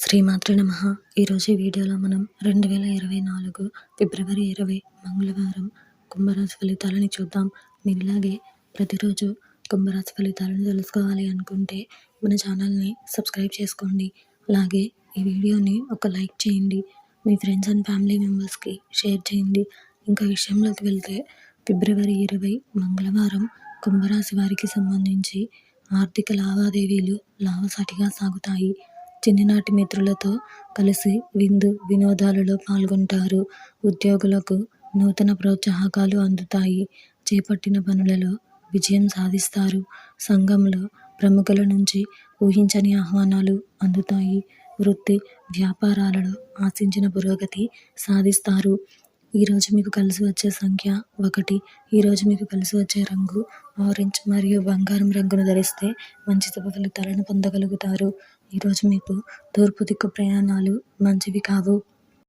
శ్రీమాత్రే నమ. ఈరోజు ఈ వీడియోలో మనం రెండు వేల ఇరవై నాలుగు ఫిబ్రవరి ఇరవై మంగళవారం కుంభరాశి ఫలితాలని చూద్దాం. మీలాగే ప్రతిరోజు కుంభరాశి ఫలితాలను తెలుసుకోవాలి అనుకుంటే మన ఛానల్ని సబ్స్క్రైబ్ చేసుకోండి. అలాగే ఈ వీడియోని ఒక లైక్ చేయండి. మీ ఫ్రెండ్స్ అండ్ ఫ్యామిలీ మెంబర్స్కి షేర్ చేయండి. ఇంకా విషయంలోకి వెళ్తే ఫిబ్రవరి ఇరవై మంగళవారం కుంభరాశి వారికి సంబంధించి ఆర్థిక లావాదేవీలు లాభసాటిగా సాగుతాయి. చిన్ననాటి మిత్రులతో కలిసి విందు వినోదాలలో పాల్గొంటారు. ఉద్యోగులకు నూతన ప్రోత్సాహకాలు అందుతాయి. చేపట్టిన పనులలో విజయం సాధిస్తారు. సంఘంలో ప్రముఖుల నుంచి ఊహించని ఆహ్వానాలు అందుతాయి. వృత్తి వ్యాపారాలలో ఆశించిన పురోగతి సాధిస్తారు. ఈరోజు మీకు కలిసి వచ్చే సంఖ్య ఒకటి. ఈరోజు మీకు కలిసి వచ్చే రంగు ఆరెంజ్ మరియు బంగారం రంగును ధరిస్తే మంచి శుభ ఫలితాలను పొందగలుగుతారు ఈరోజు మీకు తూర్పు దిక్కు ప్రయాణాలు మంచివి కావు.